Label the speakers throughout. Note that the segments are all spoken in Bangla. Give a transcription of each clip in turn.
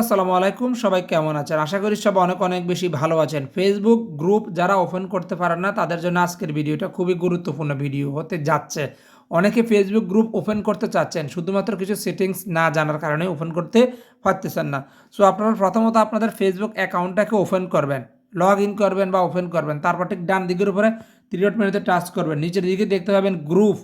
Speaker 1: আসসালামু আলাইকুম, সবাই কেমন আছেন? আশা করি সব অনেক অনেক বেশি ভালো আছেন। ফেসবুক গ্রুপ যারা ওপেন করতে পারেন না, তাদের জন্য আজকের ভিডিওটা খুবই গুরুত্বপূর্ণ ভিডিও হতে যাচ্ছে। অনেকে ফেসবুক গ্রুপ ওপেন করতে চাচ্ছেন, শুধুমাত্র কিছু সেটিংস না জানার কারণে ওপেন করতে পারতেছেন না। সো আপনারা প্রথমত আপনাদের ফেসবুক অ্যাকাউন্টটাকে ওপেন করবেন লগ ইন করবেন বা ওপেন করবেন। তারপর ঠিক ডান দিকের উপরে ত্রিডট মেনুতে টাচ করবেন। নিচের দিকে দেখতে পাবেন গ্রুপ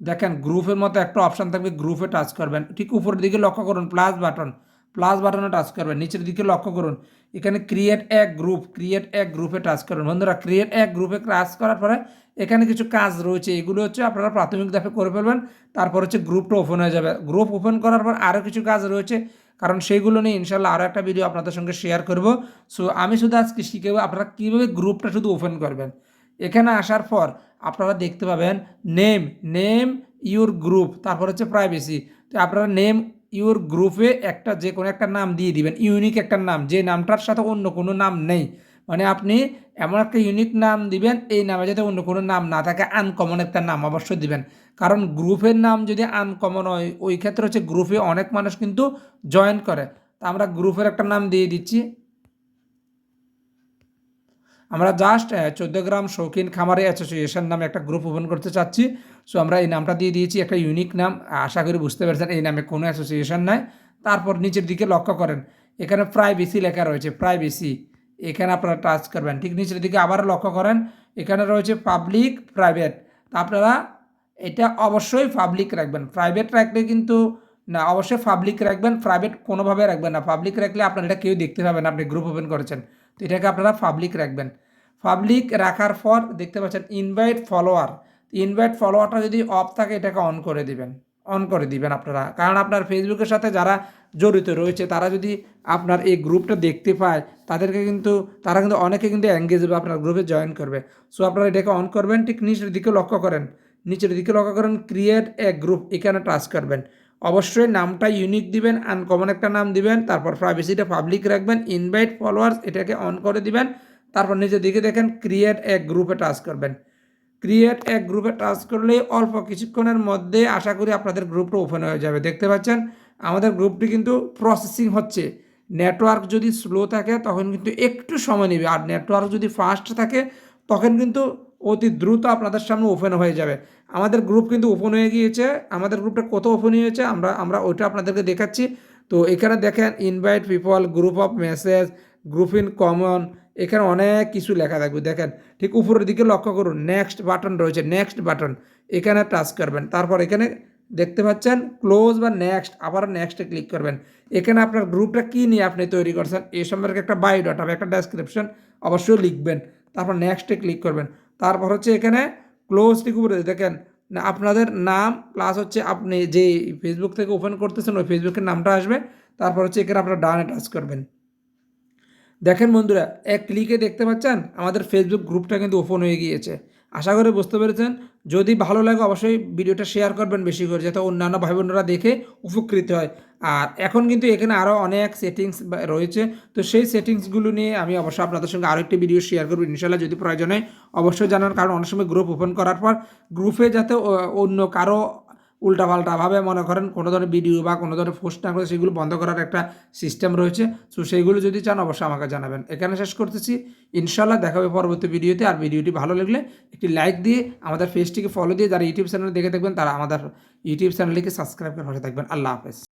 Speaker 1: দেখেন গ্রুপের মতো একটা অপশান থাকবে গ্রুপে টাচ করবেন। ঠিক উপরের দিকে লক্ষ্য করুন প্লাস বাটন প্লাস বাটনে টাচ করবেন, নিচের দিকে লক্ষ্য করুন। এখানে ক্রিয়েট এক গ্রুপ ক্রিয়েট এক গ্রুপে টাচ করুন। বন্ধুরা ক্রিয়েট এক গ্রুপে টাচ করার পরে এখানে কিছু কাজ রয়েছে। এগুলো হচ্ছে আপনারা প্রাথমিক ধাপে করে ফেলবেন, তারপর হচ্ছে গ্রুপটা ওপেন হয়ে যাবে। গ্রুপ ওপেন করার পর আরও কিছু কাজ রয়েছে, কারণ সেইগুলো নিয়ে ইনশাল্লাহ আরও একটা ভিডিও আপনাদের সঙ্গে শেয়ার করব। সো আমি শুধু আজকে শিখেব আপনারা কীভাবে গ্রুপটা শুধু ওপেন করবেন। এখানে আসার পর আপনারা দেখতে পাবেন নেম নেম ইউর গ্রুপ তারপর হচ্ছে প্রাইভেসি তো আপনারা নেম ইউর গ্রুপে একটা যে কোনো একটা নাম দিয়ে দিবেন ইউনিক একটা নাম, যে নামটার সাথে অন্য কোনো নাম নেই। মানে আপনি এমন একটা ইউনিক নাম দিবেন, এই নামে যাতে অন্য কোনো নাম না থাকে আনকমন একটা নাম অবশ্যই দিবেন। কারণ গ্রুপের নাম যদি আনকমন হয়, ওই ক্ষেত্রে হচ্ছে গ্রুপে অনেক মানুষ কিন্তু জয়েন করে। তা আমরা গ্রুপের একটা নাম দিয়ে দিচ্ছি। আমরা জাস্ট চোদ্দ গ্রাম শৌখিন খামারে অ্যাসোসিয়েশন নামে একটা গ্রুপ ওপেন করতে চাচ্ছি। সো আমরা এই নামটা দিয়ে দিয়েছি, একটা ইউনিক নাম। আশা করি বুঝতে পেরেছেন, এই নামে কোনো অ্যাসোসিয়েশন নাই। তারপর নিচের দিকে লক্ষ্য করেন, এখানে প্রাইভেসি লেখা রয়েছে প্রাইভেসি এখানে আপনারা টাচ করবেন, ঠিক নিচের দিকে আবার লক্ষ্য করেন, এখানে রয়েছে পাবলিক প্রাইভেট তা আপনারা এটা অবশ্যই পাবলিক রাখবেন। প্রাইভেট রাখলে কিন্তু, না, অবশ্যই পাবলিক রাখবেন প্রাইভেট কোনোভাবে রাখবেন না। পাবলিক রাখলে আপনার এটা কেউ দেখতে পাবেন আপনি গ্রুপ ওপেন করেছেন। তো এটাকে আপনারা পাবলিক রাখবেন। পাবলিক রাখার পর দেখতে পাচ্ছেন ইনভাইট ফলোয়ার ইনভাইট ফলোয়ারটা যদি অফ থাকে, এটাকে অন করে দিবেন। অন করে দিবেন আপনারা। কারণ আপনার ফেসবুকের সাথে যারা জড়িত রয়েছে, তারা যদি আপনার এই গ্রুপটা দেখতে পায়, তাদেরকে কিন্তু, তারা কিন্তু অনেকে কিন্তু এঙ্গেজ হবে, আপনার গ্রুপে জয়েন করবে। সো আপনারা এটাকে অন করবেন, ঠিক নিচের দিকে লক্ষ্য করেন। নিচের দিকে লক্ষ্য করেন ক্রিয়েট এ গ্রুপ এখানে টাচ করবেন। অবশ্যই নামটা ইউনিক দিবেন আনকমন একটা নাম দিবেন, তারপর প্রাইভেসিটা পাবলিক রাখবেন ইনভাইট ফলোয়ার্স এটাকে অন করে দিবেন, তারপর নিজের দিকে দেখেন ক্রিয়েট এক গ্রুপে টাচ করবেন। ক্রিয়েট এক গ্রুপে টাচ করলে অল্প কিছুক্ষণের মধ্যে আশা করি আপনাদের গ্রুপটা ওপেন হয়ে যাবে। দেখতে পাচ্ছেন? আমাদের গ্রুপটি কিন্তু প্রসেসিং হচ্ছে। নেটওয়ার্ক যদি স্লো থাকে, তখন কিন্তু একটু সময় নেবে। আর নেটওয়ার্ক যদি ফাস্ট থাকে, তখন কিন্তু অতি দ্রুত আপনাদের সামনে ওপেন হয়ে যাবে। আমাদের গ্রুপ কিন্তু ওপেন হয়ে গিয়েছে। আমাদের গ্রুপটা কত ওপেন হয়েছে? আমরা আমরা ওইটা আপনাদেরকে দেখাচ্ছি। তো এখানে দেখেন invite people group of message group in common এখানে অনেক কিছু লেখা থাকবে। দেখেন, ঠিক উপরের দিকে লক্ষ্য করুন নেক্সট বাটন রয়েছে নেক্সট বাটন এখানে টাচ করবেন। তারপর এখানে দেখতে পাচ্ছেন ক্লোজ বা নেক্সট আবার নেক্সটে ক্লিক করবেন। এখানে আপনার গ্রুপটা কী নিয়ে আপনি তৈরি করছেন? এ সম্পর্কে একটা বায়োডাটা একটা ডেসক্রিপশন অবশ্যই লিখবেন। তারপর নেক্সটে ক্লিক করবেন। তারপর হচ্ছে এখানে ক্লোজ ঠিক উপরে দেখেন আপনাদের নাম প্লাস হচ্ছে আপনি যে ফেসবুক থেকে ওপেন করতেছেন, ওই ফেসবুকের নামটা আসবে। তারপর হচ্ছে এখানে আপনারা ডানে টাচ করবেন। দেখেন বন্ধুরা, এক ক্লিকে দেখতে পাচ্ছেন, আমাদের ফেসবুক গ্রুপটা কিন্তু ওপেন হয়ে গিয়েছে। আশা করে বুঝতে পেরেছেন। যদি ভালো লাগে, অবশ্যই ভিডিওটা শেয়ার করবেন বেশি করে, যাতে অন্যান্য ভাই বোনেরা দেখে উপকৃত হয়। আর এখন কিন্তু এখানে আরও অনেক সেটিংস রয়েছে। তো সেই সেটিংসগুলো নিয়ে আমি অবশ্যই আপনাদের সঙ্গে আরও একটি ভিডিও শেয়ার করব ইনশাল্লাহ যদি প্রয়োজন হয় অবশ্যই জানার কারণ অনেক সময় গ্রুপ ওপেন করার পর গ্রুপে যাতে অন্য কারও উল্টাপাল্টাভাবে মনে করেন কোনো ধরনের ভিডিও বা কোনো ধরনের পোস্ট না করে সেগুলো বন্ধ করার একটা সিস্টেম রয়েছে। সো সেইগুলো যদি চান অবশ্যই আমাকে জানাবেন। এখানে শেষ করতেছি। ইনশাল্লাহ দেখাবে পরবর্তী ভিডিওতে আর ভিডিওটি ভালো লাগলে একটি লাইক দিয়ে আমাদের ফেসটিকে ফলো দিয়ে যারা ইউটিউব চ্যানেল দেখে থাকবেন তারা আমাদের ইউটিউব চ্যানেলটিকে সাবস্ক্রাইব করে থাকবেন। আল্লাহ হাফেজ।